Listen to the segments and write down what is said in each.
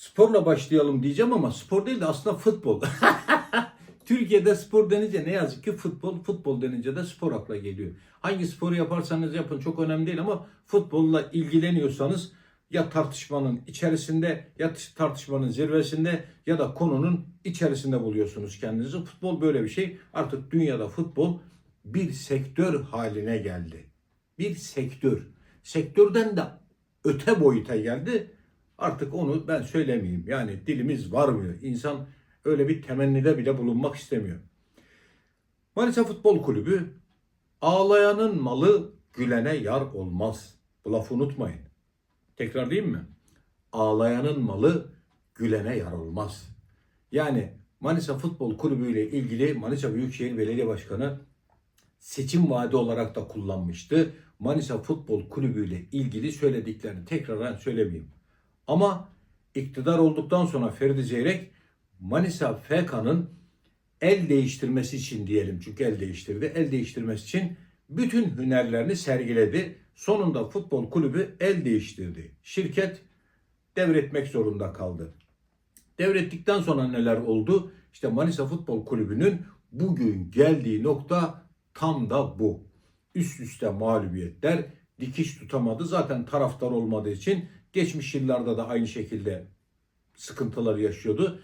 sporla başlayalım diyeceğim ama spor değil de aslında futbol. Türkiye'de spor denince ne yazık ki futbol, futbol denince de spor akla geliyor. Hangi sporu yaparsanız yapın çok önemli değil ama futbolla ilgileniyorsanız ya tartışmanın içerisinde ya tartışmanın zirvesinde ya da konunun içerisinde buluyorsunuz kendinizi. Futbol böyle bir şey. Artık dünyada futbol bir sektör haline geldi. Bir sektör. Sektörden de öte boyuta geldi. Artık onu ben söylemeyeyim. Yani dilimiz varmıyor. İnsan öyle bir temennide bile bulunmak istemiyor. Manisa Futbol Kulübü ağlayanın malı gülene yar olmaz. Bu lafı unutmayın. Tekrar diyeyim mi? Ağlayanın malı gülene yar olmaz. Yani Manisa Futbol Kulübü ile ilgili Manisa Büyükşehir Belediye Başkanı seçim vaadi olarak da kullanmıştı. Manisa Futbol Kulübü ile ilgili söylediklerini tekrar söylemeyeyim. Ama iktidar olduktan sonra Ferdi Zeyrek Manisa FK'nın el değiştirmesi için diyelim çünkü el değiştirdi. El değiştirmesi için bütün hünerlerini sergiledi. Sonunda futbol kulübü el değiştirdi. Şirket devretmek zorunda kaldı. Devrettikten sonra neler oldu? İşte Manisa Futbol Kulübü'nün bugün geldiği nokta tam da bu. Üst üste mağlubiyetler dikiş tutamadı. Zaten taraftar olmadığı için geçmiş yıllarda da aynı şekilde sıkıntılar yaşıyordu.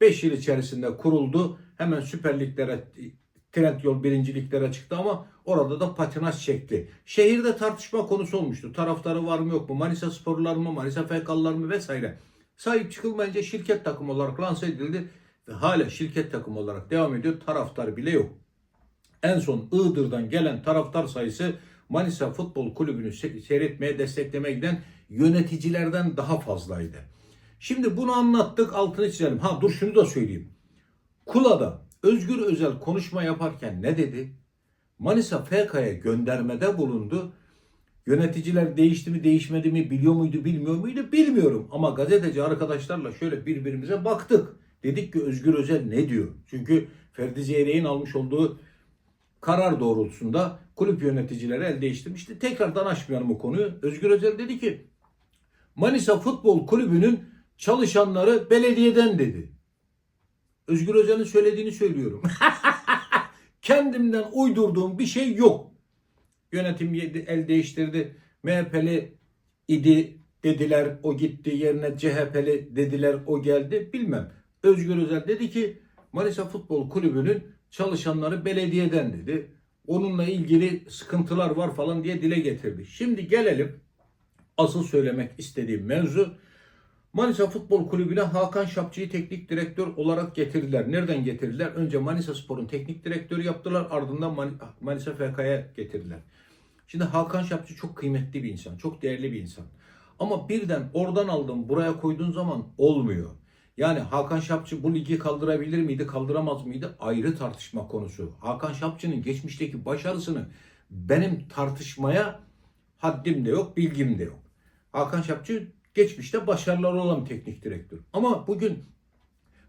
5 yıl içerisinde kuruldu. Hemen Süper Liglere, Trendyol birinciliklere çıktı ama orada da patinaj çekti. Şehirde tartışma konusu olmuştu. Taraftarı var mı yok mu? Manisa sporlar mı? Manisa FK'lılar mı? Vesaire. Sahip çıkılmayınca şirket takımı olarak lanse edildi. Ve hala şirket takımı olarak devam ediyor. Taraftar bile yok. En son Iğdır'dan gelen taraftar sayısı Manisa Futbol Kulübü'nü seyretmeye, desteklemeye giden yöneticilerden daha fazlaydı. Şimdi bunu anlattık, altını çizelim. Ha dur şunu da söyleyeyim. Kula'da Özgür Özel konuşma yaparken ne dedi? Manisa FK'ya göndermede bulundu. Yöneticiler değişti mi değişmedi mi biliyor muydu bilmiyor muydu bilmiyorum. Ama gazeteci arkadaşlarla şöyle birbirimize baktık. Dedik ki Özgür Özel ne diyor? Çünkü Ferdi Zeyrek'in almış olduğu karar doğrultusunda kulüp yöneticileri el değiştirmişti. Tekrardan açmayalım bu konuyu. Özgür Özel dedi ki Manisa Futbol Kulübü'nün çalışanları belediyeden dedi. Özgür Özel'in söylediğini söylüyorum. Kendimden uydurduğum bir şey yok. Yönetim el değiştirdi. MHP'li idi dediler o gitti yerine CHP'li dediler o geldi bilmem. Özgür Özel dedi ki Manisa Futbol Kulübü'nün çalışanları belediyeden dedi. Onunla ilgili sıkıntılar var falan diye dile getirdi. Şimdi gelelim asıl söylemek istediğim mevzu. Manisa Futbol Kulübü'ne Hakan Şapçı'yı teknik direktör olarak getirdiler. Nereden getirdiler? Önce Manisa Spor'un teknik direktörü yaptılar. Ardından Manisa FK'ya getirdiler. Şimdi Hakan Şapçı çok kıymetli bir insan. Çok değerli bir insan. Ama birden oradan aldım buraya koyduğun zaman olmuyor. Yani Hakan Şapçı bu ligi kaldırabilir miydi, kaldıramaz mıydı? Ayrı tartışma konusu. Hakan Şapçı'nın geçmişteki başarısını benim tartışmaya haddim de yok, bilgim de yok. Hakan Şapçı geçmişte başarıları olan teknik direktör. Ama bugün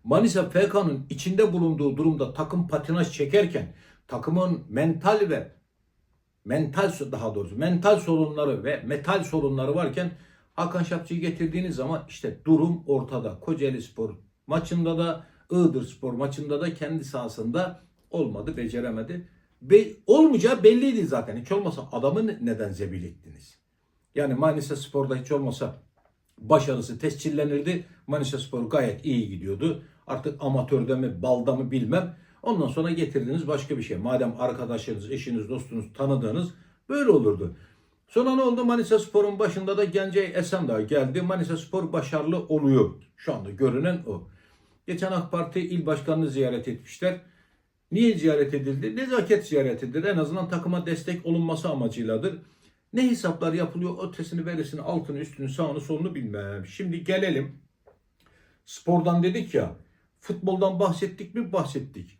Manisa FK'nın içinde bulunduğu durumda takım patinaj çekerken takımın mental ve mental daha doğrusu mental sorunları ve metal sorunları varken Hakan Şapçı'yı getirdiğiniz zaman işte durum ortada. Kocaeli Spor maçında da Iğdır Spor maçında da kendi sahasında olmadı, beceremedi. Be olmayacağı belliydi zaten. Hiç olmasa adamı neden zebil ettiniz? Yani Manisa Spor'da hiç olmasa başarısı tescillenirdi. Manisa Spor gayet iyi gidiyordu. Artık amatörde mi, balda mı bilmem. Ondan sonra getirdiniz başka bir şey. Madem arkadaşınız, eşiniz, dostunuz, tanıdığınız böyle olurdu. Sonra ne oldu? Manisa Spor'un başında da Gencay Esendağ geldi. Manisa Spor başarılı oluyor. Şu anda görünen o. Geçen AK Parti il başkanını ziyaret etmişler. Niye ziyaret edildi? Nezaket ziyaretidir. En azından takıma destek olunması amacıyladır. Ne hesaplar yapılıyor ötesini verisini altını üstünü sağını solunu bilmem. Şimdi gelelim. Spordan dedik ya. Futboldan bahsettik mi? Bahsettik.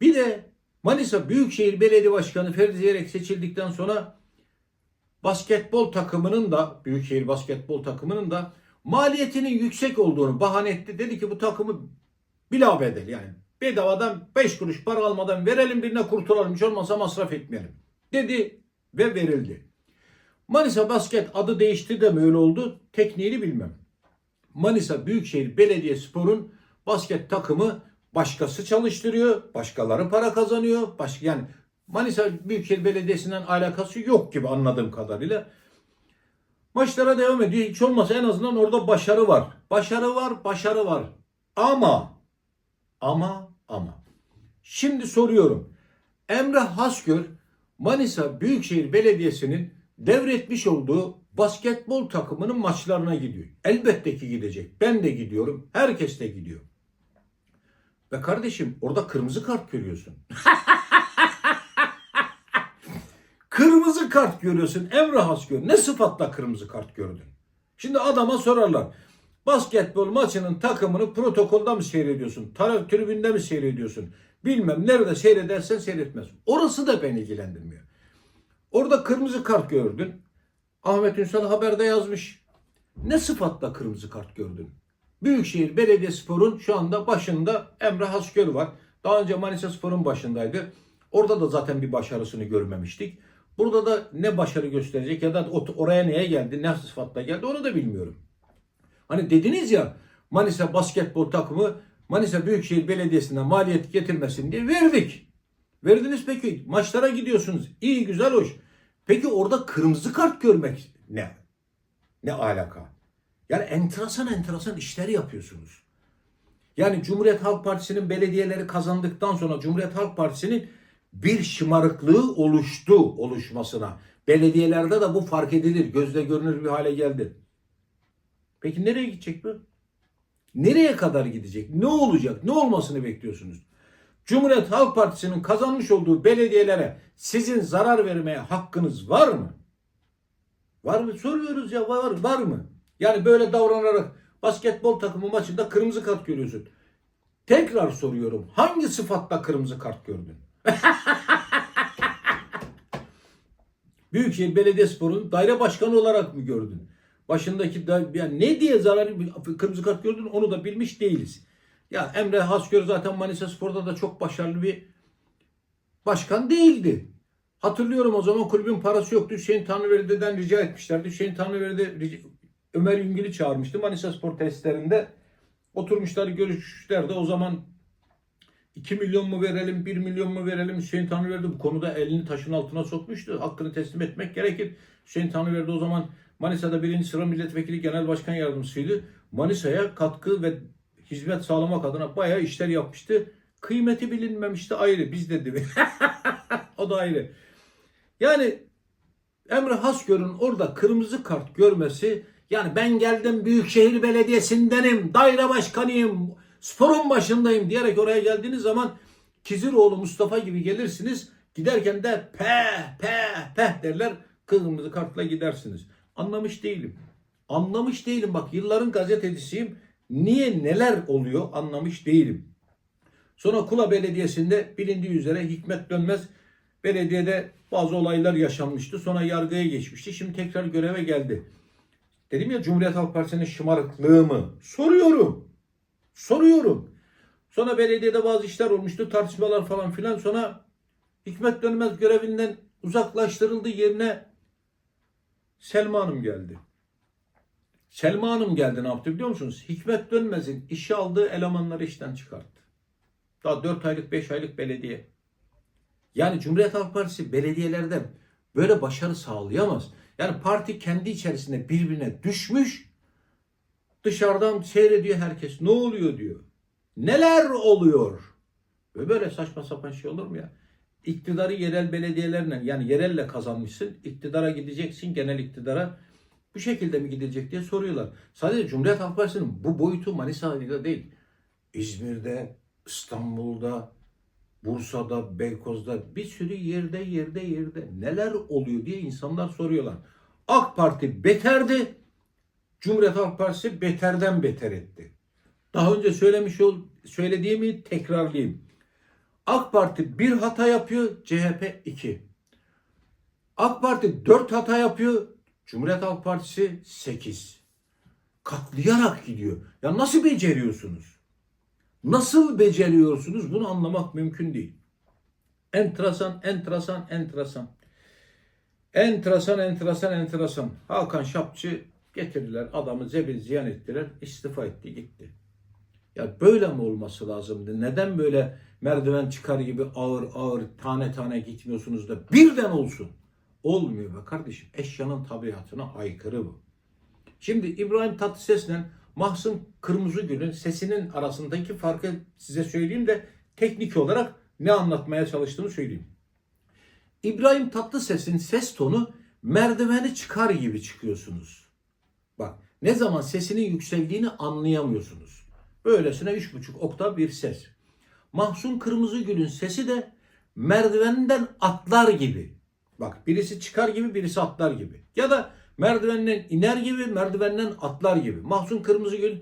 Bir de Manisa Büyükşehir Belediye Başkanı Ferdi Ziyerek seçildikten sonra basketbol takımının da Büyükşehir basketbol takımının da maliyetinin yüksek olduğunu bahane etti. Dedi ki bu takımı bila bedel yani bedavadan 5 kuruş para almadan verelim birine kurtulalım hiç olmazsa masraf etmeyelim. Dedi ve verildi. Manisa Basket adı değişti de mi öyle oldu? Tekniğini bilmem. Manisa Büyükşehir Belediyespor'un basket takımı başkası çalıştırıyor, başkaları para kazanıyor. Başka yani Manisa Büyükşehir Belediyesi'nden alakası yok gibi anladığım kadarıyla. Maçlara devam ediyor. Hiç olmazsa en azından orada başarı var. Başarı var, başarı var. Ama ama ama şimdi soruyorum. Emre Hasgör Manisa Büyükşehir Belediyesi'nin devretmiş olduğu basketbol takımının maçlarına gidiyor. Elbette ki gidecek. Ben de gidiyorum. Herkes de gidiyor. Ve kardeşim orada kırmızı kart görüyorsun. kırmızı kart görüyorsun Emre Hasgör. Ne sıfatla kırmızı kart gördün? Şimdi adama sorarlar. Basketbol maçının takımını protokolda mı seyrediyorsun? Taraf tribünde mi seyrediyorsun? Bilmem nerede seyredersen seyretmez. Orası da beni ilgilendirmiyor. Orada kırmızı kart gördün. Ahmet Ünsal haberde yazmış. Ne sıfatla kırmızı kart gördün? Büyükşehir Belediyespor'un şu anda başında Emre Hasgör var. Daha önce Manisa Spor'un başındaydı. Orada da zaten bir başarısını görmemiştik. Burada da ne başarı gösterecek ya da oraya neye geldi, ne sıfatla geldi onu da bilmiyorum. Hani dediniz ya Manisa basketbol takımı Manisa Büyükşehir Belediyesi'ne maliyet getirmesin diye verdik. Verdiniz peki maçlara gidiyorsunuz. İyi güzel hoş. Peki orada kırmızı kart görmek ne? Ne alaka? Yani enteresan enteresan işler yapıyorsunuz. Yani Cumhuriyet Halk Partisi'nin belediyeleri kazandıktan sonra Cumhuriyet Halk Partisi'nin bir şımarıklığı oluştu oluşmasına. Belediyelerde de bu fark edilir. Gözle görünür bir hale geldi. Peki nereye gidecek bu? Nereye kadar gidecek? Ne olacak? Ne olmasını bekliyorsunuz? Cumhuriyet Halk Partisi'nin kazanmış olduğu belediyelere sizin zarar vermeye hakkınız var mı? Var mı? Soruyoruz ya var, var mı? Yani böyle davranarak basketbol takımı maçında kırmızı kart görüyorsun. Tekrar soruyorum. Hangi sıfatla kırmızı kart gördün? Büyükşehir Belediyespor'un daire başkanı olarak mı gördün? Başındaki da, yani ne diye zararı kırmızı kart gördün onu da bilmiş değiliz. Ya Emre Hasgör zaten Manisa Spor'da da çok başarılı bir başkan değildi. Hatırlıyorum o zaman kulübün parası yoktu. Hüseyin Tanrıveri'den rica etmişlerdi. Hüseyin Tanrıveri'de Ömer Üngül'ü çağırmıştı Manisa Spor testlerinde. Oturmuşlar görüşmüşlerdi. O zaman 2 milyon mu verelim, 1 milyon mu verelim? Hüseyin Tanrıverdi bu konuda elini taşın altına sokmuştu. Hakkını teslim etmek gerekir. Hüseyin Tanrıverdi o zaman Manisa'da birinci sıra milletvekili genel başkan yardımcısıydı. Manisa'ya katkı ve hizmet sağlamak adına bayağı işler yapmıştı. Kıymeti bilinmemişti ayrı. Biz de o da ayrı. Yani Emre Hasgör'ün orada kırmızı kart görmesi yani ben geldim Büyükşehir Belediyesi'ndenim, daire başkanıyım, sporun başındayım diyerek oraya geldiğiniz zaman Kiziroğlu Mustafa gibi gelirsiniz. Giderken de pe pe pe derler. Kırmızı kartla gidersiniz. Anlamış değilim. Anlamış değilim. Bak yılların gazetecisiyim. Niye neler oluyor anlamış değilim. Sonra Kula Belediyesi'nde bilindiği üzere Hikmet Dönmez belediyede bazı olaylar yaşanmıştı. Sonra yargıya geçmişti. Şimdi tekrar göreve geldi. Dedim ya Cumhuriyet Halk Partisi'nin şımarıklığı mı? Soruyorum. Soruyorum. Sonra belediyede bazı işler olmuştu. Tartışmalar falan filan. Sonra Hikmet Dönmez görevinden uzaklaştırıldı. Yerine Selma Hanım geldi. Selma Hanım geldi ne yaptı biliyor musunuz? Hikmet Dönmez'in işe aldığı elemanları işten çıkarttı. Daha 4 aylık 5 aylık belediye. Yani Cumhuriyet Halk Partisi belediyelerde böyle başarı sağlayamaz. Yani parti kendi içerisinde birbirine düşmüş. Dışarıdan seyrediyor herkes. Ne oluyor diyor. Neler oluyor? Ve böyle saçma sapan şey olur mu ya? İktidarı yerel belediyelerle yani yerelle kazanmışsın. İktidara gideceksin genel iktidara. Bu şekilde mi gidecek diye soruyorlar. Sadece Cumhuriyet Halk Partisi'nin bu boyutu Manisa'da değil. İzmir'de, İstanbul'da, Bursa'da, Beykoz'da bir sürü yerde yerde yerde neler oluyor diye insanlar soruyorlar. AK Parti beterdi. Cumhuriyet Halk Partisi beterden beter etti. Daha önce söylemiş ol, söylediğimi tekrarlayayım. AK Parti bir hata yapıyor, CHP iki. AK Parti dört hata yapıyor, Cumhuriyet Halk Partisi sekiz. Katlayarak gidiyor. Ya nasıl beceriyorsunuz? Nasıl beceriyorsunuz bunu anlamak mümkün değil. Enteresan, enteresan, enteresan. Enteresan, enteresan, enteresan. Hakan Şapçı Getirdiler adamı zebil ziyan ettiler. istifa etti gitti. Ya böyle mi olması lazımdı? Neden böyle merdiven çıkar gibi ağır ağır tane tane gitmiyorsunuz da birden olsun? Olmuyor be kardeşim. Eşyanın tabiatına aykırı bu. Şimdi İbrahim Tatlıses'le Mahsun Kırmızıgül'ün sesinin arasındaki farkı size söyleyeyim de teknik olarak ne anlatmaya çalıştığımı söyleyeyim. İbrahim Tatlıses'in ses tonu merdiveni çıkar gibi çıkıyorsunuz. Bak ne zaman sesinin yükseldiğini anlayamıyorsunuz. Böylesine üç buçuk oktav bir ses. Mahsun Kırmızıgül'ün sesi de merdivenden atlar gibi. Bak birisi çıkar gibi birisi atlar gibi. Ya da merdivenden iner gibi merdivenden atlar gibi. Mahsun Kırmızıgül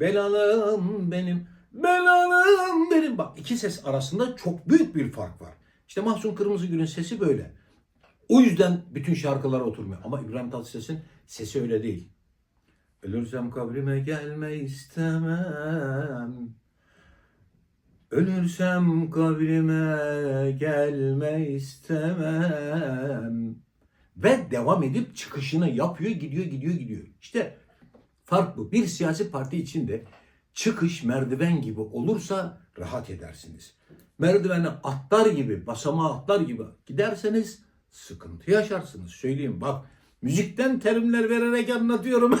belalım benim belalım benim. Bak iki ses arasında çok büyük bir fark var. İşte Mahsun Kırmızıgül'ün sesi böyle. O yüzden bütün şarkılara oturmuyor. Ama İbrahim Tatlıses'in sesi öyle değil. Ölürsem kabrime gelme istemem. Ölürsem kabrime gelme istemem. Ve devam edip çıkışını yapıyor, gidiyor, gidiyor, gidiyor. İşte fark bu. Bir siyasi parti içinde çıkış merdiven gibi olursa rahat edersiniz. Merdivene atlar gibi, basamağa atlar gibi giderseniz sıkıntı yaşarsınız. Söyleyeyim bak müzikten terimler vererek anlatıyorum.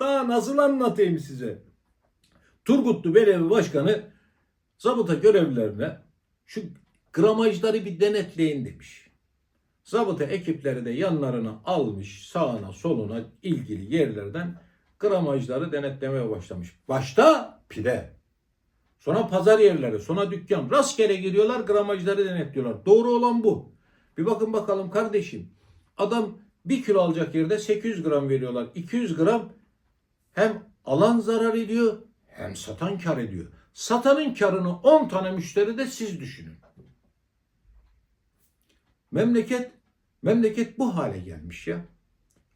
Daha nasıl anlatayım size? Turgutlu Belediye Başkanı zabıta görevlilerine şu gramajları bir denetleyin demiş. Zabıta ekipleri de yanlarına almış sağına soluna ilgili yerlerden gramajları denetlemeye başlamış. Başta pide. Sonra pazar yerleri, sonra dükkan. Rastgele giriyorlar gramajları denetliyorlar. Doğru olan bu. Bir bakın bakalım kardeşim. Adam bir kilo alacak yerde 800 gram veriyorlar. 200 gram hem alan zarar ediyor hem satan kar ediyor. Satanın karını 10 tane müşteri de siz düşünün. Memleket memleket bu hale gelmiş ya.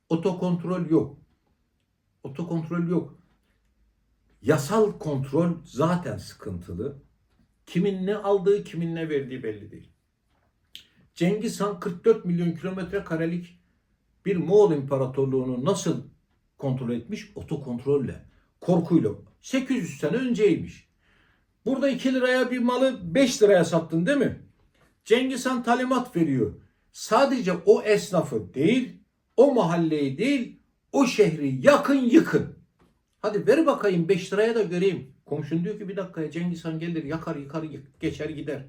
Otokontrol yok. Otokontrol yok. Yasal kontrol zaten sıkıntılı. Kimin ne aldığı, kimin ne verdiği belli değil. Cengiz Han 44 milyon kilometre karelik bir Moğol İmparatorluğunu nasıl kontrol etmiş? Otokontrolle, korkuyla. 800 sene önceymiş. Burada 2 liraya bir malı 5 liraya sattın değil mi? Cengiz Han talimat veriyor. Sadece o esnafı değil, o mahalleyi değil, o şehri yakın yıkın. Hadi ver bakayım 5 liraya da göreyim. Komşun diyor ki bir dakikaya Cengiz Han gelir yakar yıkar geçer gider.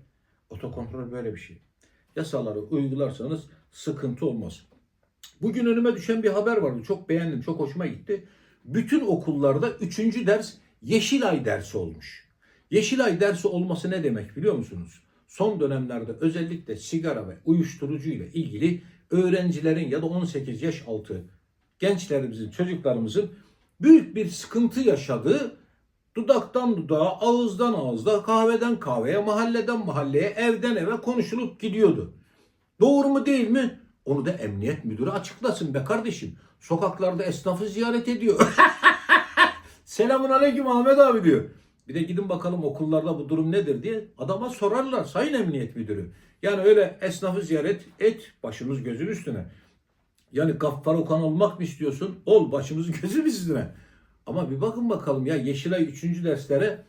Otokontrol böyle bir şey. Yasaları uygularsanız sıkıntı olmaz. Bugün önüme düşen bir haber vardı. Çok beğendim, çok hoşuma gitti. Bütün okullarda 3. ders Yeşilay dersi olmuş. Yeşilay dersi olması ne demek biliyor musunuz? Son dönemlerde özellikle sigara ve uyuşturucu ile ilgili öğrencilerin ya da 18 yaş altı gençlerimizin, çocuklarımızın büyük bir sıkıntı yaşadığı dudaktan dudağa, ağızdan ağızda, kahveden kahveye, mahalleden mahalleye, evden eve konuşulup gidiyordu. Doğru mu değil mi? Onu da emniyet müdürü açıklasın be kardeşim. Sokaklarda esnafı ziyaret ediyor. Selamun aleyküm Ahmet abi diyor. Bir de gidin bakalım okullarda bu durum nedir diye adama sorarlar sayın emniyet müdürü. Yani öyle esnafı ziyaret et başımız gözün üstüne. Yani gaffar okan olmak mı istiyorsun? Ol başımız gözümüz üstüne. Ama bir bakın bakalım ya Yeşilay 3. derslere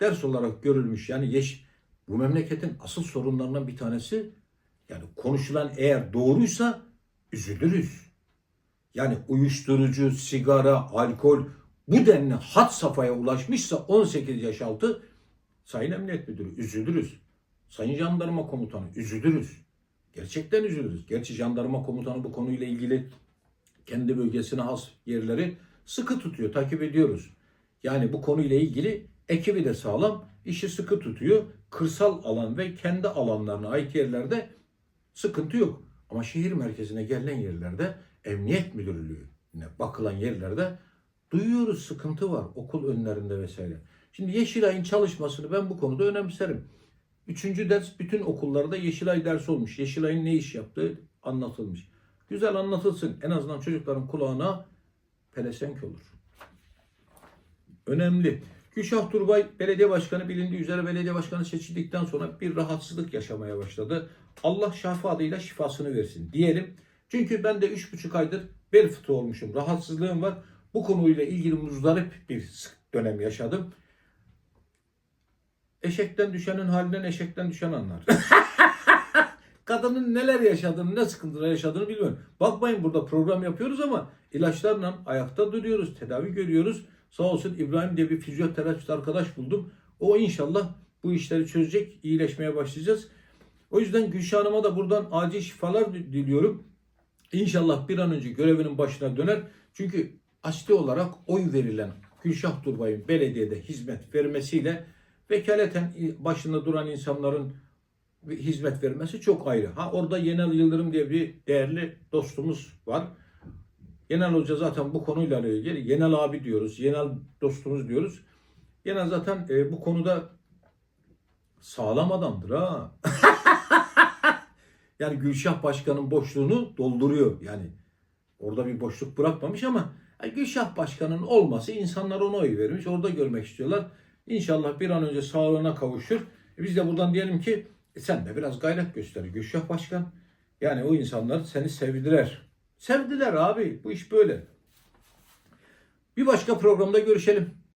ders olarak görülmüş. Yani yeş bu memleketin asıl sorunlarından bir tanesi yani konuşulan eğer doğruysa üzülürüz. Yani uyuşturucu, sigara, alkol bu denli hat safhaya ulaşmışsa 18 yaş altı Sayın Emniyet Müdürü üzülürüz. Sayın Jandarma Komutanı üzülürüz. Gerçekten üzülürüz. Gerçi jandarma komutanı bu konuyla ilgili kendi bölgesine has yerleri sıkı tutuyor, takip ediyoruz. Yani bu konuyla ilgili ekibi de sağlam, işi sıkı tutuyor. Kırsal alan ve kendi alanlarına ait yerlerde sıkıntı yok. Ama şehir merkezine gelen yerlerde emniyet müdürlüğüne bakılan yerlerde duyuyoruz sıkıntı var okul önlerinde vesaire. Şimdi Yeşilay'ın çalışmasını ben bu konuda önemserim. Üçüncü ders bütün okullarda Yeşilay dersi olmuş. Yeşilay'ın ne iş yaptığı anlatılmış. Güzel anlatılsın. En azından çocukların kulağına pelesenk olur. Önemli. Gülşah Turbay belediye başkanı bilindiği üzere belediye başkanı seçildikten sonra bir rahatsızlık yaşamaya başladı. Allah şafa adıyla şifasını versin diyelim Çünkü ben de 3,5 aydır bel fıtığı olmuşum. Rahatsızlığım var. Bu konuyla ilgili muzdarip bir dönem yaşadım. Eşekten düşenin halinden eşekten düşen anlar. Kadının neler yaşadığını, ne sıkıntılar yaşadığını bilmiyorum. Bakmayın burada program yapıyoruz ama ilaçlarla ayakta duruyoruz, tedavi görüyoruz. Sağ olsun İbrahim diye bir fizyoterapist arkadaş buldum. O inşallah bu işleri çözecek, iyileşmeye başlayacağız. O yüzden Gülşah Hanım'a da buradan acil şifalar diliyorum. İnşallah bir an önce görevinin başına döner. Çünkü asli olarak oy verilen Gülşah Turbay'ın belediyede hizmet vermesiyle vekaleten başında duran insanların hizmet vermesi çok ayrı. Ha orada Yenal Yıldırım diye bir değerli dostumuz var. Yenal Hoca zaten bu konuyla ilgili Yenal abi diyoruz, Yenal dostumuz diyoruz. Yenal zaten e, bu konuda sağlam adamdır ha. yani Gülşah Başkan'ın boşluğunu dolduruyor. Yani orada bir boşluk bırakmamış ama yani Gülşah Başkan'ın olması insanlar ona oy vermiş. Orada görmek istiyorlar. İnşallah bir an önce sağlığına kavuşur. E biz de buradan diyelim ki e sen de biraz gayret göster Gülşah Başkan. Yani o insanlar seni sevdiler. Sevdiler abi. Bu iş böyle. Bir başka programda görüşelim.